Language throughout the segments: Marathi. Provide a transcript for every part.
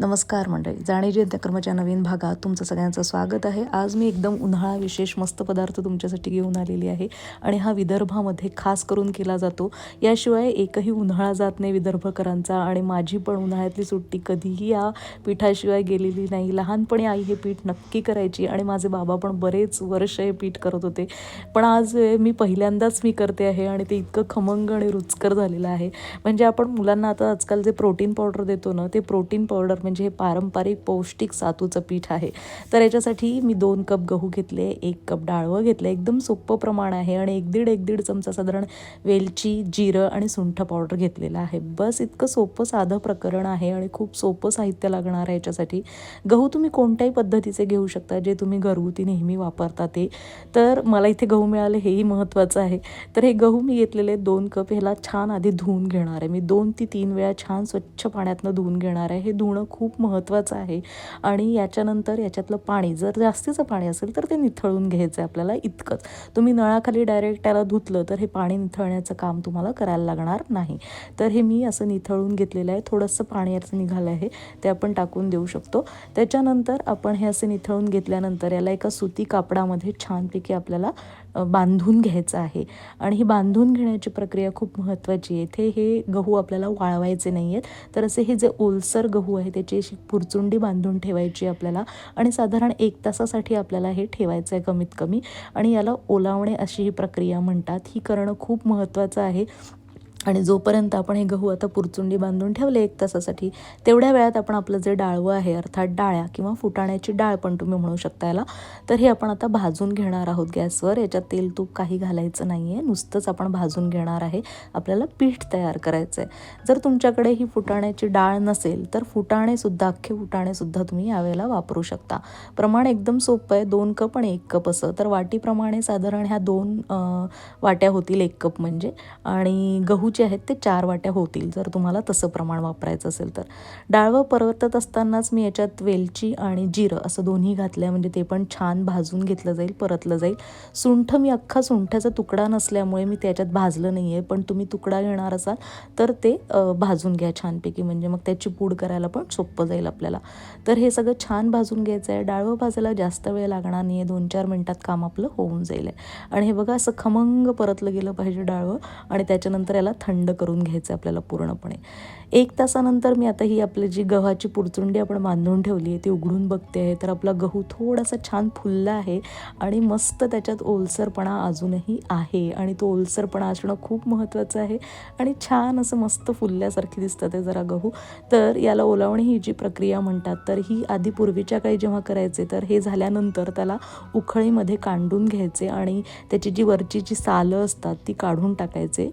नमस्कार मंडळी. जाणीजी अंत्यक्रमाच्या नवीन भागात तुमचं सगळ्यांचं स्वागत आहे. आज मी एकदम उन्हाळा विशेष मस्त पदार्थ तुमच्यासाठी घेऊन आलेली आहे आणि हा विदर्भामध्ये खास करून केला जातो. याशिवाय एकही उन्हाळा जात नाही विदर्भकरांचा आणि माझी पण उन्हाळ्यातली सुट्टी कधीही या पिठाशिवाय गेलेली नाही. लहानपणी आई हे पीठ नक्की करायची आणि माझे बाबा पण बरेच वर्ष हे पीठ करत होते. पण आज मी पहिल्यांदाच मी करते आहे आणि ते इतकं खमंग आणि रुचकर झालेलं आहे. म्हणजे आपण मुलांना आता आजकाल जे प्रोटीन पावडर देतो ना ते प्रोटीन पावडर म्हणजे हे पारंपरिक पौष्टिक सातूचं पीठ आहे. तर याच्यासाठी मी दोन कप गहू घेतले एक कप डाळवं घेतलं एकदम सोपं प्रमाण आहे आणि एक दीड एक दीड चमचा साधारण वेलची जिरं आणि सुंठ पावडर घेतलेलं आहे. बस इतकं सोपं साधं प्रकरण आहे आणि खूप सोपं साहित्य लागणार आहे याच्यासाठी. गहू तुम्ही कोणत्याही पद्धतीचे घेऊ शकता जे तुम्ही घरगुती नेहमी वापरता ते. तर मला इथे गहू मिळाले हेही महत्त्वाचं आहे. तर हे गहू मी घेतलेले दोन कप ह्याला छान आधी धुवून घेणार आहे. मी दोन ते तीन वेळा छान स्वच्छ पाण्यातनं धुवून घेणार आहे. हे धुणं खूप महत्त्वाचं आहे. आणि याच्यानंतर याच्यातलं पाणी जर जास्तीचं पाणी असेल तर ते निथळून घ्यायचं आहे आपल्याला इतकंच. तुम्ही नळाखाली डायरेक्ट त्याला धुतलं तर हे पाणी निथळण्याचं काम तुम्हाला करायला लागणार नाही. तर हे मी असं निथळून घेतलेलं आहे. थोडंसं पाणी याचं निघालं आहे. ते आपण टाकून देऊ शकतो. त्याच्यानंतर आपण हे असे निथळून घेतल्यानंतर याला एका सुती कापडामध्ये छानपैकी आपल्याला बांधून घ्यायचं आहे. आणि ही बांधून घेण्याची प्रक्रिया खूप महत्त्वाची आहे. इथे हे गहू आपल्याला वाळवायचे नाही आहेत तर असे हे जे ओलसर गहू आहे त्याची अशी पुरचुंडी बांधून ठेवायची आपल्याला. आणि साधारण एक तासासाठी आपल्याला हे ठेवायचं आहे कमीत कमी. आणि याला ओलावणे अशी ही प्रक्रिया म्हणतात. ही करणं खूप महत्त्वाचं आहे. आणि जोपर्यंत आपण हे गहू आता पुरचुंडी बांधून ठेवले एक तासासाठी तेवढ्या वेळात आपण आपलं जे डाळवं आहे अर्थात डाळ्या किंवा फुटाण्याची डाळ पण तुम्ही म्हणू शकता याला तर हे आपण आता भाजून घेणार आहोत गॅसवर. याच्यात तेल तूप काही घालायचं नाही आहे नुसतंच आपण भाजून घेणार आहे. आपल्याला पीठ तयार करायचं आहे जर तुमच्याकडे ही फुटाण्याची डाळ नसेल तर फुटाणेसुद्धा अख्खे फुटाणेसुद्धा तुम्ही यावेळेला वापरू शकता. प्रमाण एकदम सोपं आहे दोन कप आणि एक कप असं. तर वाटीप्रमाणे साधारण ह्या दोन वाट्या होतील एक कप म्हणजे. आणि गहू जे आहेत ते चार वाट्या होतील. जर तुम्हाला तसं प्रमाण वापरायचं असेल तर. डाळवं परतत असतानाच मी याच्यात वेलची आणि जिरं असं दोन्ही घातलं म्हणजे ते पण छान भाजून घेतलं जाईल परतलं जाईल. सुंठ मी अख्खा सुंठाचा तुकडा नसल्यामुळे मी त्याच्यात भाजलं नाही आहे पण तुम्ही तुकडा घेणार असाल तर ते भाजून घ्या छानपैकी. म्हणजे मग त्याची पूड करायला पण सोपं जाईल आपल्याला. तर हे सगळं छान भाजून घ्यायचं आहे. डाळवं भाजायला जास्त वेळ लागणार नाही आहे दोन चार मिनटात काम आपलं होऊन जाईल आहे. आणि हे बघा असं खमंग परतलं गेलं पाहिजे डाळवं आणि त्याच्यानंतर याला थंड करून घ्यायचं आहे आपल्याला पूर्णपणे. एक तासानंतर मी आता ही आपली जी गव्हाची पुरचुंडी आपण बांधून ठेवली आहे ती उघडून बघते आहे. तर आपला गहू थोडासा छान फुलला आहे आणि मस्त त्याच्यात ओलसरपणा अजूनही आहे. आणि तो ओलसरपणा असणं खूप महत्त्वाचं आहे आणि छान असं मस्त फुलल्यासारखी दिसतं ते जरा गहू. तर याला ओलावणी ही जी प्रक्रिया म्हणतात तर ही आधी पूर्वीच्या काळी जेव्हा करायचे तर हे झाल्यानंतर त्याला उखळीमध्ये कांडून घ्यायचे आणि त्याची जी वरची जी सालं असतात ती काढून टाकायचे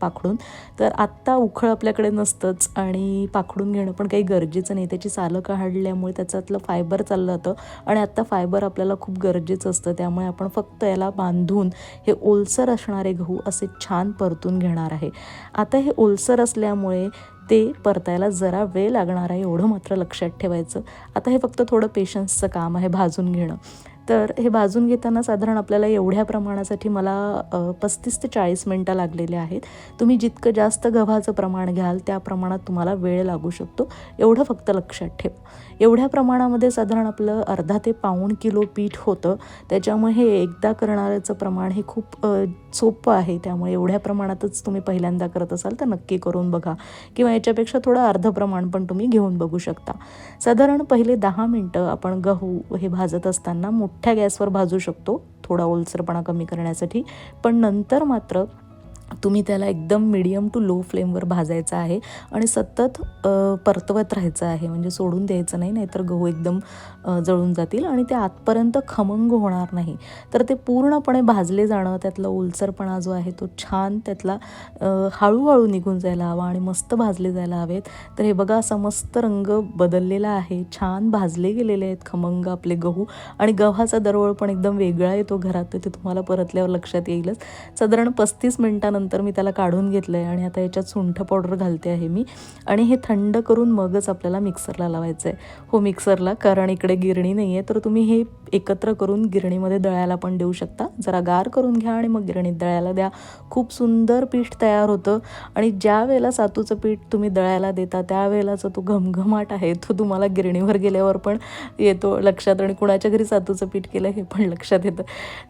पाक पाखडून. तर आत्ता उखळ आपल्याकडे नसतंच आणि पाखडून घेणं पण काही गरजेचं नाही. त्याची सालं काढल्यामुळे त्याच्यातलं फायबर चाललं जातं आणि आत्ता फायबर आपल्याला खूप गरजेचं असतं. त्यामुळे आपण फक्त याला बांधून हे ओलसर असणारे गहू असे छान परतून घेणार आहे. आता हे ओलसर असल्यामुळे ते परतायला जरा वेळ लागणार आहे एवढं मात्र लक्षात ठेवायचं. आता हे फक्त थोडं पेशन्सचं काम आहे भाजून घेणं. तर हे भाजून घेताना साधारण आपल्याला एवढ्या प्रमाणासाठी मला पस्तीस ते चाळीस मिनटं लागलेले आहेत. तुम्ही जितकं जास्त गव्हाचं प्रमाण घ्याल त्या प्रमाणात तुम्हाला वेळ लागू शकतो. एवढं फक्त लक्षात ठेवा. एवढ्या प्रमाणामध्ये साधारण आपलं अर्धा ते पाऊण किलो पीठ होतं. त्याच्यामुळे हे एकदा करणाऱ्याचं प्रमाण हे खूप सोपं आहे. त्यामुळे एवढ्या प्रमाणातच तुम्ही पहिल्यांदा करत असाल तर नक्की करून बघा. किंवा याच्यापेक्षा थोडं अर्ध प्रमाण पण तुम्ही घेऊन बघू शकता. साधारण पहिले दहा मिनटं आपण गहू हे भाजत असताना मोठं मोठ्या गॅसवर भाजू शकतो थोडा ओलसरपणा कमी करण्यासाठी. पण नंतर मात्र तुम्ही त्याला एकदम मिडियम टू लो फ्लेमवर भाजायचं आहे आणि सतत परतवत राहायचं आहे. म्हणजे सोडून द्यायचं नाही नाहीतर गहू एकदम जळून जातील आणि ते आतपर्यंत खमंग होणार नाही. तर ते पूर्णपणे भाजले जाणं त्यातला ओलसरपणा जो आहे तो छान त्यातला हळूहळू निघून जायला हवा आणि मस्त भाजले जायला हवेत. तर हे बघा असा मस्त रंग बदललेला आहे. छान भाजले गेलेले आहेत खमंग आपले गहू आणि गव्हाचा दरवळ पण एकदम वेगळा येतो घरात तर ते तुम्हाला परतल्यावर लक्षात येईलच. साधारण पस्तीस मिनटानंतर नंतर मी त्याला काढून घेतलं आहे आणि आता याच्यात सुंठ पावडर घालते आहे मी. आणि हे थंड करून मगच आपल्याला मिक्सरला लावायचं आहे हो मिक्सरला कारण इकडे गिरणी नाही आहे तर तुम्ही हे एकत्र करून गिरणीमध्ये दळायला पण देऊ शकता. जरा गार करून घ्या आणि मग गिरणीत दळायला द्या. खूप सुंदर पीठ तयार होतं. आणि ज्या वेळेला सातूचं पीठ तुम्ही दळायला देता त्यावेळेलाचा तो घमघमाट आहे. तो तुम्हाला गिरणीवर गेल्यावर पण येतो लक्षात. आणि कुणाच्या घरी सातूचं पीठ केलं हे पण लक्षात येतं.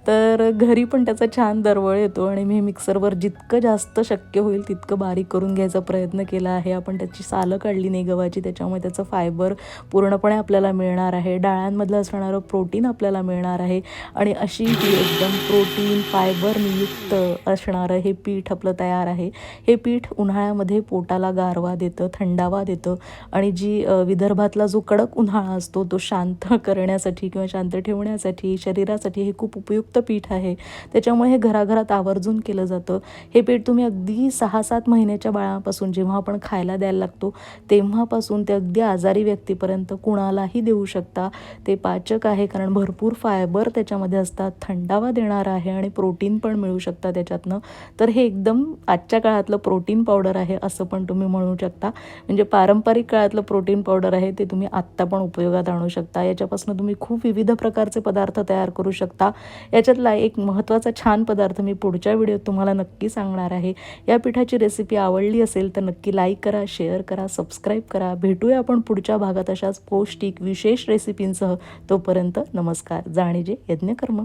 तर घरी पण त्याचा छान दरवळ येतो आणि मी मिक्सरवर जितकं जास्त शक्य होईल तितकं बारीक करून घ्यायचा प्रयत्न केला आहे. आपण त्याची सालं काढली नाही गव्हाची त्याच्यामुळे त्याचं फायबर पूर्णपणे आपल्याला मिळणार आहे. डाळ्यांमधलं असणारं प्रोटीन आपल्याला मिळणार आहे. आणि अशी ही एकदम प्रोटीन फायबरयुक्त असणारं हे पीठ आपलं तयार आहे. हे पीठ उन्हाळ्यामध्ये पोटाला गारवा देतं थंडावा देतं. आणि जी विदर्भातला जो कडक उन्हाळा असतो तो शांत करण्यासाठी किंवा शांत ठेवण्यासाठी शरीरासाठी हे खूप उपयुक्त पीठ आहे. त्याच्यामुळे हे घराघरात आवर्जून केलं जातं. हे पीठ तुम्ही अगदी सहा सात महिन्याच्या बाळापासून जेव्हा आपण खायला द्यायला लागतो तेव्हापासून ते अगदी आजारी व्यक्तीपर्यंत कुणालाही देऊ शकता. ते पाचक आहे कारण भरपूर फायबर त्याच्यामध्ये असतात थंडावा देणार आहे आणि प्रोटीन पण मिळू शकता त्याच्यातनं. तर हे एकदम आजच्या काळातलं प्रोटीन पावडर आहे असं पण तुम्ही म्हणू शकता. म्हणजे पारंपरिक काळातलं प्रोटीन पावडर आहे ते तुम्ही आत्ता पण उपयोगात आणू शकता. याच्यापासून तुम्ही खूप विविध प्रकारचे पदार्थ तयार करू शकता. याच्यातला एक महत्त्वाचा छान पदार्थ मी पुढच्या व्हिडिओत तुम्हाला नक्की सांग सांगणार आहे. या पिठाची रेसिपी आवडली असेल तर नक्की लाईक करा शेअर करा सबस्क्राईब करा. भेटूया आपण पुढच्या भागात अशाच पौष्टिक विशेष रेसिपींसह तोपर्यंत नमस्कार. जाणीजे यज्ञकर्म.